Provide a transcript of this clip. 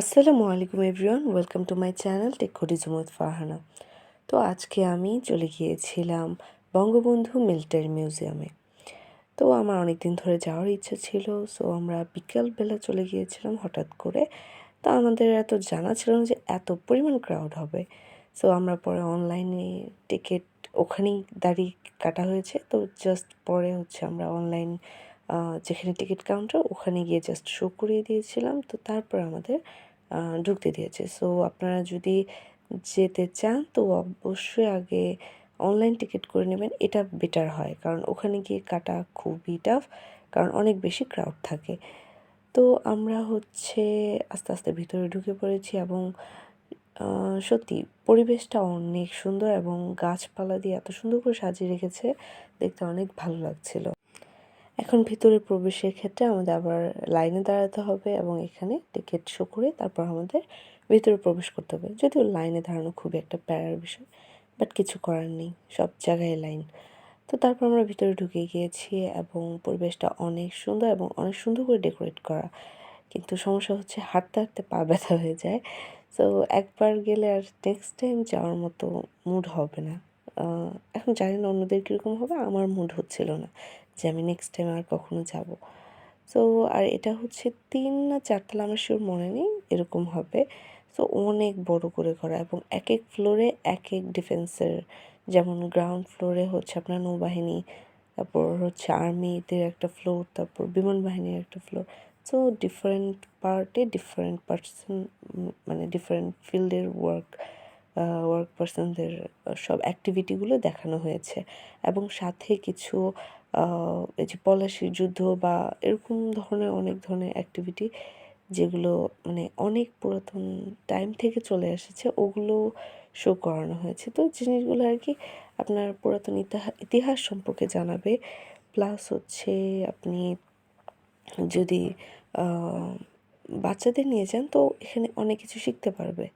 আসসালামু আলাইকুম everyone, welcome to my channel টেকুডিজম with Farhana. তো আজকে আমি চলে গিয়েছিলাম বঙ্গবন্ধু মিলিটারি মিউজিয়ামে। তো আমার অনেক দিন ধরে যাওয়ার ইচ্ছা ছিল, সো আমরা বিকালবেলা চলে গিয়েছিলাম হঠাৎ করে। তো আমাদের এত জানা ছিল না যে এত পরিমাণ ক্রাউড হবে। সো আমরা পরে অনলাইনে টিকিট ওখানেই দাঁড়িয়ে কাটা হয়েছে। তো জাস্ট পরে হচ্ছে আমরা অনলাইন যেখানে টিকিট কাউন্টার, ওখানে গিয়ে জাস্ট শো করিয়ে দিয়েছিলাম। তো তারপর আমাদের ঢুকতে দিয়েছে। সো আপনারা যদি যেতে চান, তো অবশ্যই আগে অনলাইন টিকিট করে নেবেন। এটা বেটার হয়, কারণ ওখানে গিয়ে কাটা খুবই টাফ কারণ অনেক বেশি ক্রাউড থাকে। তো আমরা হচ্ছে আস্তে আস্তে ভিতরে ঢুকে পড়েছি এবং সত্যি পরিবেশটা অনেক সুন্দর এবং গাছপালা দিয়ে এত সুন্দর করে সাজিয়ে রেখেছে, দেখতে অনেক ভালো লাগছিল। এখন ভিতরে প্রবেশের ক্ষেত্রে আমাদের আবার লাইনে দাঁড়াতে হবে এবং এখানে টিকিট শো করে তারপর আমাদের ভিতরে প্রবেশ করতে হবে। যদিও লাইনে দাঁড়ানো খুবই একটা প্যারার বিষয় বাট কিছু করার নেই, সব জায়গায় লাইন। তো তারপর আমরা ভিতরে ঢুকে গিয়েছি এবং পরিবেশটা অনেক সুন্দর এবং অনেক সুন্দর করে ডেকোরেট করা। কিন্তু সমস্যা হচ্ছে হাঁটতে হাঁটতে পা ব্যথা হয়ে যায়। তো একবার গেলে আর নেক্সট টাইম যাওয়ার মতো মুড হবে না। এখন জানি না অন্যদের কীরকম হবে, আমার মুড হচ্ছিল না। যে আমি নেক্সট টাইম আর কখনো যাব। সো আর এটা হচ্ছে তিন না চারতলা আমার শিওর মনে নেই, এরকম হবে। সো অনেক বড় করে করা এবং এক এক ফ্লোরে এক এক ডিফেন্সের যেমন গ্রাউন্ড ফ্লোরে হচ্ছে আপনার নৌবাহিনী, তারপর হচ্ছে আর্মিদের একটা ফ্লোর তারপর বিমান বাহিনীর একটা ফ্লোর সো ডিফারেন্ট পার্টে ডিফারেন্ট পার্সন মানে ডিফারেন্ট ফিল্ডের ওয়ার্ক ওয়ার্ক পার্সনদের সব অ্যাক্টিভিটিগুলো দেখানো হয়েছে। এবং সাথে কিছু এই যে পলাশির যুদ্ধ বা এরকম ধরনের অনেক ধরনের অ্যাক্টিভিটি যেগুলো মানে অনেক পুরাতন টাইম থেকে চলে এসেছে, ওগুলো শো করানো হয়েছে। তো জিনিসগুলো আর কি আপনার পুরাতন ইতিহাস সম্পর্কে জানাবে। প্লাস হচ্ছে আপনি যদি বাচ্চাদের নিয়ে যান তো এখানে অনেক কিছু শিখতে পারবে।